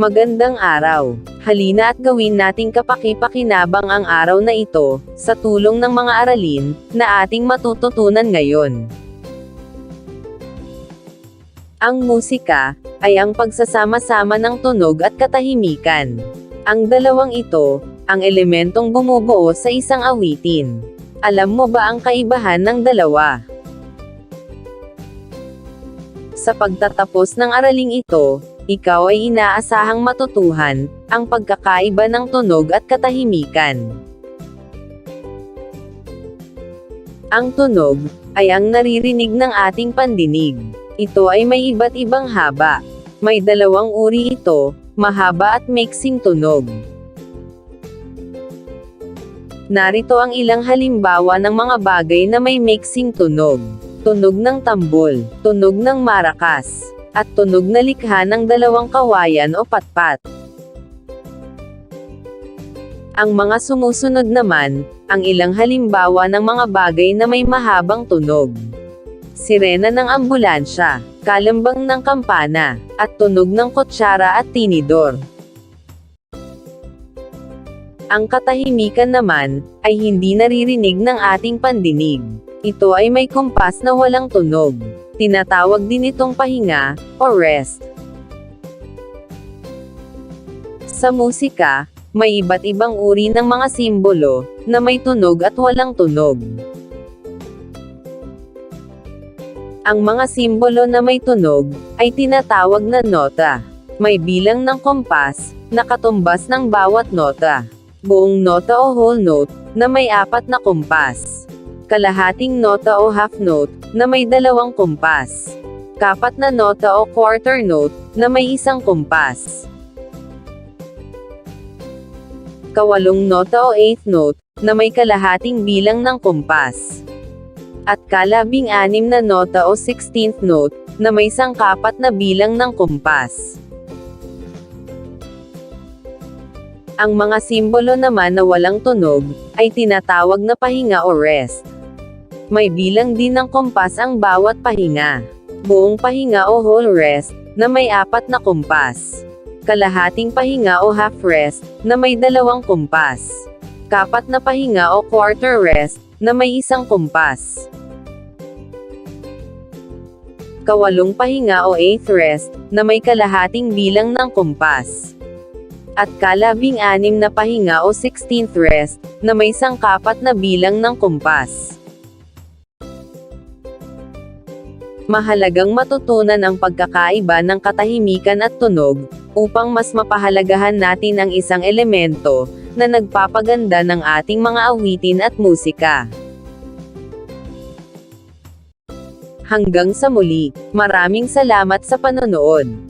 Magandang araw. Halina at gawin nating kapaki-pakinabang ang araw na ito, sa tulong ng mga aralin, na ating matututunan ngayon. Ang musika, ay ang pagsasama-sama ng tunog at katahimikan. Ang dalawang ito, ang elementong bumubuo sa isang awitin. Alam mo ba ang kaibahan ng dalawa? Sa pagtatapos ng araling ito, ikaw ay inaasahang matutuhan, ang pagkakaiba ng tunog at katahimikan. Ang tunog, ay ang naririnig ng ating pandinig. Ito ay may iba't ibang haba. May dalawang uri ito, mahaba at mixing tunog. Narito ang ilang halimbawa ng mga bagay na may mixing tunog. Tunog ng tambol, tunog ng marakas, at tunog na likha ng dalawang kawayan o patpat. Ang mga sumusunod naman, ang ilang halimbawa ng mga bagay na may mahabang tunog. Sirena ng ambulansya, kalambang ng kampana, at tunog ng kutsara at tinidor. Ang katahimikan naman, ay hindi naririnig ng ating pandinig. Ito ay may kumpas na walang tunog. Tinatawag din itong pahinga, o rest. Sa musika, may iba't ibang uri ng mga simbolo, na may tunog at walang tunog. Ang mga simbolo na may tunog, ay tinatawag na nota. May bilang ng kompas, na katumbas ng bawat nota. Buong nota o whole note, na may apat na kumpas. Kalahating nota o half note, na may dalawang kumpas. Kapat na nota o quarter note, na may isang kumpas. Kawalong nota o eighth note, na may kalahating bilang ng kumpas. At kalabing anim na nota o 16th note, na may sangkapat na bilang ng kumpas. Ang mga simbolo naman na walang tunog, ay tinatawag na pahinga o rest. May bilang din ng kumpas ang bawat pahinga. Buong pahinga o whole rest, na may apat na kumpas. Kalahating pahinga o half rest, na may dalawang kumpas. Kapat na pahinga o quarter rest, na may isang kumpas. Kawalong pahinga o eighth rest, na may kalahating bilang ng kumpas. At kalabing anim na pahinga o 16th rest, na may sangkapat na bilang ng kumpas. Mahalagang matutunan ang pagkakaiba ng katahimikan at tunog, upang mas mapahalagahan natin ang isang elemento, na nagpapaganda ng ating mga awitin at musika. Hanggang sa muli, maraming salamat sa panonood.